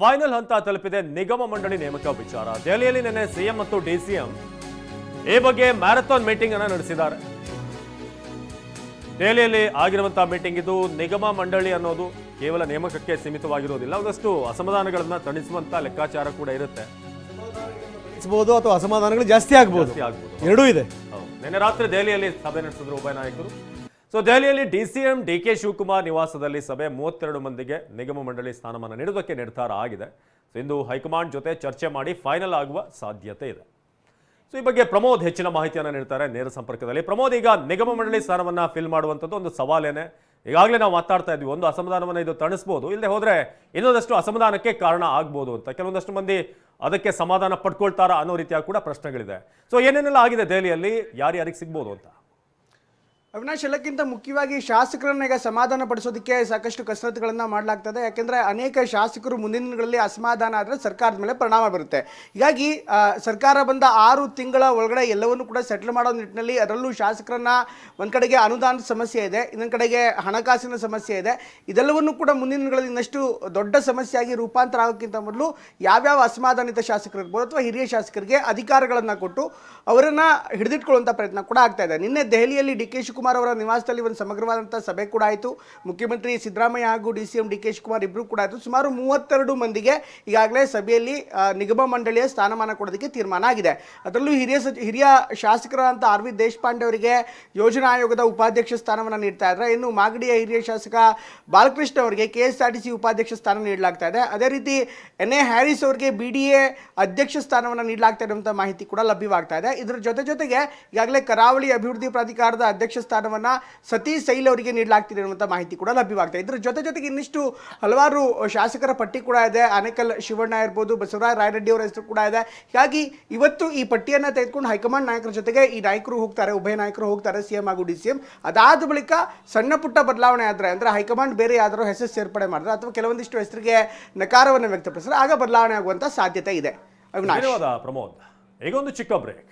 Final ಹಂತ ತಲುಪಿದೆ ನಿಗಮ ಮಂಡಳಿ ನೇಮಕ ವಿಚಾರ. ದೆಹಲಿಯಲ್ಲಿ ನಿನ್ನೆ ಸಿಎಂ ಮತ್ತು ಡಿಸಿಎಂ ಈ ಬಗ್ಗೆ ಮ್ಯಾರಥಾನ್ ಮೀಟಿಂಗ್ ಅನ್ನ ನಡೆಸಿದ್ದಾರೆ. ದೆಹಲಿಯಲ್ಲಿ ಆಗಿರುವಂತಹ ಮೀಟಿಂಗ್ ಇದು ನಿಗಮ ಮಂಡಳಿ ಅನ್ನೋದು ಕೇವಲ ನೇಮಕಕ್ಕೆ ಸೀಮಿತವಾಗಿರೋದಿಲ್ಲ ಒಂದಷ್ಟು ಅಸಮಾಧಾನಗಳನ್ನ ತಣಿಸುವಂತ ಲೆಕ್ಕಾಚಾರ ಕೂಡ ಇರುತ್ತೆ. ಅಥವಾ ಅಸಮಾಧಾನಗಳು ಜಾಸ್ತಿ ಆಗ್ಬೋದು. ಎರಡೂ ಇದೆ. ನಿನ್ನೆ ರಾತ್ರಿ ದೆಹಲಿಯಲ್ಲಿ ಸಭೆ ನಡೆಸಿದ್ರು ಉಭಯ ನಾಯಕರು. ಸೊ ದೆಹಲಿಯಲ್ಲಿ ಡಿಸಿಎಂ ಡಿ ಕೆ ಶಿವಕುಮಾರ್ ನಿವಾಸದಲ್ಲಿ ಸಭೆ ಮೂವತ್ತೆರಡು ಮಂದಿಗೆ ನಿಗಮ ಮಂಡಳಿ ಸ್ಥಾನಮಾನ ನೀಡೋದಕ್ಕೆ ನಿರ್ಧಾರ ಆಗಿದೆ. ಸೊ ಇಂದು ಹೈಕಮಾಂಡ್ ಜೊತೆ ಚರ್ಚೆ ಮಾಡಿ ಫೈನಲ್ ಆಗುವ ಸಾಧ್ಯತೆ ಇದೆ. ಸೊ ಈ ಬಗ್ಗೆ ಪ್ರಮೋದ್ ಹೆಚ್ಚಿನ ಮಾಹಿತಿಯನ್ನು ನೀಡ್ತಾರೆ ನೇರ ಸಂಪರ್ಕದಲ್ಲಿ. ಪ್ರಮೋದ್, ಈಗ ನಿಗಮ ಮಂಡಳಿ ಸ್ಥಾನವನ್ನ ಫಿಲ್ ಮಾಡುವಂಥದ್ದು ಒಂದು ಸವಾಲೇನೆ. ಈಗಾಗಲೇ ನಾವು ಮಾತಾಡ್ತಾ ಇದ್ವಿ, ಒಂದು ಅಸಮಾಧಾನವನ್ನು ಇದು ತಣಿಸ್ಬೋದು. ಇಲ್ಲದೆ ಹೋದರೆ ಇನ್ನೊಂದಷ್ಟು ಅಸಮಾಧಾನಕ್ಕೆ ಕಾರಣ ಆಗ್ಬೋದು ಅಂತ. ಕೆಲವೊಂದಷ್ಟು ಮಂದಿ ಅದಕ್ಕೆ ಸಮಾಧಾನ ಪಡ್ಕೊಳ್ತಾರಾ ಅನ್ನೋ ರೀತಿಯಾಗಿ ಕೂಡ ಪ್ರಶ್ನೆಗಳಿದೆ. ಸೊ ಏನೇನೆಲ್ಲ ಆಗಿದೆ ದೆಹಲಿಯಲ್ಲಿ? ಯಾರ್ಯಾರಿಗೆ ಸಿಗ್ಬೋದು ಅಂತ? ಅವಿನಾಶ್ ಎಲ್ಲಕ್ಕಿಂತ ಮುಖ್ಯವಾಗಿ ಶಾಸಕರನ್ನ ಈಗ ಸಮಾಧಾನ ಪಡಿಸೋದಕ್ಕೆ ಸಾಕಷ್ಟು ಕಸರತ್ತುಗಳನ್ನ ಮಾಡಲಾಗ್ತದೆ. ಯಾಕೆಂದ್ರೆ ಅನೇಕ ಶಾಸಕರು ಮುಂದಿನ ದಿನಗಳಲ್ಲಿ ಅಸಮಾಧಾನ ಆದರೆ ಸರ್ಕಾರದ ಮೇಲೆ ಪರಿಣಾಮ ಬರುತ್ತೆ. ಹೀಗಾಗಿ ಸರ್ಕಾರ ಬಂದ ಆರು ತಿಂಗಳ ಒಳಗಡೆ ಎಲ್ಲವನ್ನು ಕೂಡ ಸೆಟ್ಲ್ ಮಾಡೋ ನಿಟ್ಟಿನಲ್ಲಿ ಅದರಲ್ಲೂ ಶಾಸಕರನ್ನ ಒಂದು ಕಡೆಗೆ ಅನುದಾನದ ಸಮಸ್ಯೆ ಇದೆ, ಇನ್ನೊಂದು ಕಡೆಗೆ ಹಣಕಾಸಿನ ಸಮಸ್ಯೆ ಇದೆ. ಇದೆಲ್ಲವನ್ನು ಕೂಡ ಮುಂದಿನ ದಿನಗಳಲ್ಲಿ ಇನ್ನಷ್ಟು ದೊಡ್ಡ ಸಮಸ್ಯೆಯಾಗಿ ರೂಪಾಂತರ ಆಗೋಕ್ಕಿಂತ ಮೊದಲು ಯಾವ್ಯಾವ ಅಸಮಾಧಾನಿತ ಶಾಸಕರು ಇರ್ಬೋದು ಅಥವಾ ಹಿರಿಯ ಶಾಸಕರಿಗೆ ಅಧಿಕಾರಗಳನ್ನು ಕೊಟ್ಟು ಅವರನ್ನು ಹಿಡಿದಿಟ್ಕೊಳ್ಳುವಂಥ ಪ್ರಯತ್ನ ಕೂಡ ಆಗ್ತಾ ಇದೆ. ನಿನ್ನೆ ದೆಹಲಿಯಲ್ಲಿ ಡಿ ಕೆ ಅವರ ನಿವಾಸದಲ್ಲಿ ಒಂದು ಸಮಗ್ರವಾದಂಥ ಸಭೆ ಕೂಡ ಆಯಿತು. ಮುಖ್ಯಮಂತ್ರಿ ಸಿದ್ದರಾಮಯ್ಯ ಹಾಗೂ D C M D K Shivakumar ಇಬ್ಬರು ಕೂಡ ಆಯಿತು. ಸುಮಾರು ಮೂವತ್ತೆರಡು ಮಂದಿಗೆ ಈಗಾಗಲೇ ಸಭೆಯಲ್ಲಿ ನಿಗಮ ಮಂಡಳಿಯ ಸ್ಥಾನಮಾನ ಕೊಡೋದಕ್ಕೆ ತೀರ್ಮಾನ ಆಗಿದೆ. ಅದರಲ್ಲೂ ಹಿರಿಯ ಸಚಿ, ಹಿರಿಯ ಶಾಸಕರಾದಂಥ ಆರ್ ವಿ ದೇಶಪಾಂಡೆ ಅವರಿಗೆ ಯೋಜನಾ ಆಯೋಗದ ಉಪಾಧ್ಯಕ್ಷ ಸ್ಥಾನವನ್ನು ನೀಡ್ತಾ ಇದ್ದಾರೆ. ಇನ್ನು ಮಾಗಡಿಯ ಹಿರಿಯ ಶಾಸಕ ಬಾಲಕೃಷ್ಣ ಅವರಿಗೆ ಕೆ ಎಸ್ ಆರ್ ಟಿ ಉಪಾಧ್ಯಕ್ಷ ಸ್ಥಾನ ನೀಡಲಾಗ್ತಾ ಇದೆ. ಅದೇ ರೀತಿ ಎನ್ ಎ ಹ್ಯಾರಿಸ್ ಅವರಿಗೆ ಬಿ ಡಿ ಎ ಅಧ್ಯಕ್ಷ ಸ್ಥಾನವನ್ನು ನೀಡಲಾಗ್ತಾ ಇರುವಂಥ ಮಾಹಿತಿ ಕೂಡ ಲಭ್ಯವಾಗ್ತಾ ಇದೆ. ಇದರ ಜೊತೆ ಜೊತೆಗೆ ಈಗಾಗಲೇ ಕರಾವಳಿ ಅಭಿವೃದ್ಧಿ ಪ್ರಾಧಿಕಾರದ ಅಧ್ಯಕ್ಷ ಸ್ಥಾನವನ್ನು ಸತೀಶ್ ಸೈಲ್ ಅವರಿಗೆ ನೀಡಲಾಗ್ತಿದೆ ಅನ್ನುವಂಥ ಮಾಹಿತಿ ಕೂಡ ಲಭ್ಯವಾಗ್ತಾ ಇದೆ. ಇದರ ಜೊತೆ ಜೊತೆಗೆ ಇನ್ನಿಷ್ಟು ಹಲವಾರು ಶಾಸಕರ ಪಟ್ಟಿ ಕೂಡ ಇದೆ. ಆನೇಕಲ್ ಶಿವಣ್ಣ ಇರ್ಬೋದು, ಬಸವರಾಜ ರಾಯರೆಡ್ಡಿ ಅವರ ಹೆಸರು ಕೂಡ ಇದೆ. ಹೀಗಾಗಿ ಇವತ್ತು ಈ ಪಟ್ಟಿಯನ್ನು ತೆಗೆದುಕೊಂಡು ಹೈಕಮಾಂಡ್ ನಾಯಕರ ಜೊತೆಗೆ ಈ ನಾಯಕರು ಹೋಗ್ತಾರೆ, ಉಭಯ ನಾಯಕರು ಹೋಗ್ತಾರೆ, ಸಿಎಂ ಹಾಗೂ ಡಿ ಸಿ ಅದಾದ ಬಳಿಕ ಸಣ್ಣ ಪುಟ್ಟ ಬದಲಾವಣೆ ಆದರೆ, ಅಂದರೆ ಹೈಕಮಾಂಡ್ ಬೇರೆ ಯಾರು ಹೆಸರು ಸೇರ್ಪಡೆ ಮಾಡಿದ್ರೆ ಅಥವಾ ಕೆಲವೊಂದಿಷ್ಟು ಹೆಸರಿಗೆ ನಕಾರವನ್ನು ವ್ಯಕ್ತಪಡಿಸಿದ್ರೆ ಆಗ ಬದಲಾವಣೆ ಆಗುವಂಥ ಸಾಧ್ಯತೆ ಇದೆ. ಧನ್ಯವಾದ ಪ್ರಮೋದ್. ಈಗ ಒಂದು ಚಿಕ್ಕ ಬ್ರೇಕ್.